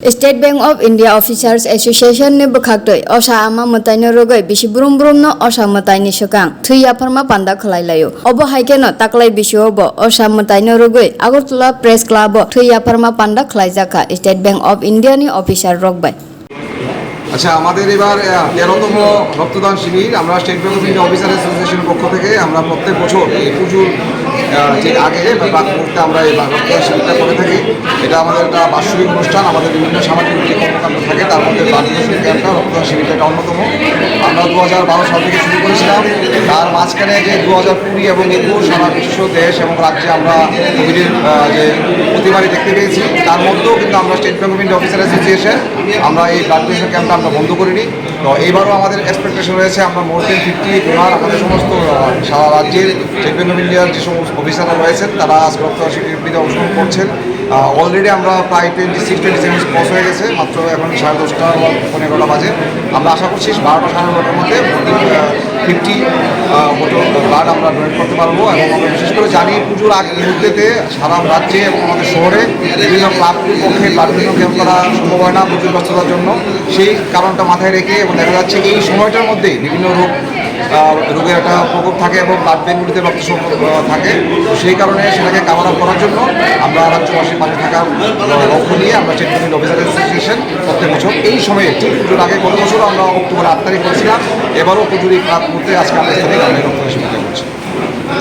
State bank of India officers association নে বখাকটই অসা আমা মতাইন রগই বেশি বুরুম বুরুম ন অসা মতাইনি সকাং থুই আফারমা পান্দা খলাইলায়ো অব হাইকেন তাকলাই বেশি অব অসা মতাইন রগই আগরতলা প্রেস ক্লাব থুই আফারমা পান্দা খলাইজাকা স্টেট বেংক অফ ইন্ডিয়া নি অফিসার রগবাই আচ্ছা আমাদের এবার তেরোতম রক্তদান শিবির। আমরা state bank of India officer অ্যাসোসিয়েশনের পক্ষ থেকে আমরা প্রত্যেক বছর এই পুজোর ঠিক যে আগে বা মুহূর্তে আমরা এই রক্তদান শিবিরটা করে থাকি। এটা আমাদের একটা বাৎসরিক অনুষ্ঠান, আমাদের বিভিন্ন সামাজিক যে কর্মকাণ্ড থাকে, তার মধ্যে বার্ষিক ক্যাম্পটা, রক্তদান শিবিরটা একটা অন্যতম। আমরা দু হাজার বারো সাল থেকে শুরু করেছিলাম। তার মাঝখানে যে দু হাজার কুড়ি এবং একুশ সারা বিশ্ব দেশ এবং রাজ্যে আমরা কোভিডের যে প্রতিবারই দেখতে পেয়েছি। তার মধ্যেও কিন্তু আমরা state bank of India officer association আমরা এই ব্লাড ডোনেশন ক্যাম্পটা আমরা বন্ধ করিনি। তো এইবারও আমাদের এক্সপেকটেশন রয়েছে, আমরা মোর দেন ফিফটি ডোনার আমাদের সমস্ত সারা রাজ্যের স্টেট ব্যাংক অফ ইন্ডিয়ার যে সমস্ত অফিসাররা রয়েছেন, তারা আজকে রক্তদান শিবিরে অংশগ্রহণ করছেন। অলরেডি আমরা প্রায় টোয়েন্টি সিক্স টোয়েন্টি সেভেন পস হয়ে গেছে, মাত্র এখন সাড়ে দশটা বা পনেরো এগারোটা বাজে। আমরা আশা করছি বারোটা, সাড়ে বারোটার মধ্যে ফিফটি বোতল ব্লাড আমরা ডোনেট করতে পারব এবং আমরা বিশেষ করে জানি পুজোর আগ মুহূর্তেতে সারা রাজ্যে এবং আমাদের শহরে বিভিন্ন ক্লাবগুলির পক্ষে ডোনেশন ক্যাম্প করা সম্ভব হয় না পুজোর ব্যস্ততার জন্য। সেই কারণটা মাথায় রেখে এবং দেখা যাচ্ছে এই সময়টার মধ্যেই বিভিন্ন রোগ রোগের একটা প্রকোপ থাকে এবং ব্লাড ব্যাঙ্কগুলিতে রক্ত থাকে। সেই কারণে সেটাকে কাভার আপ করার জন্য আমরা রাজ্যবাসীর পাশে থাকার লক্ষ্য নিয়ে আমরা চেন্নাই অফিসার অ্যাসোসিয়েশন প্রত্যেক বছর এই সময়ে ঠিক পুজোর আগে গত বছর আমরা অক্টোবর আট তারিখ করেছিলাম। এবারও পুজোর এই খারাপ মুহূর্তে আজকে আমরা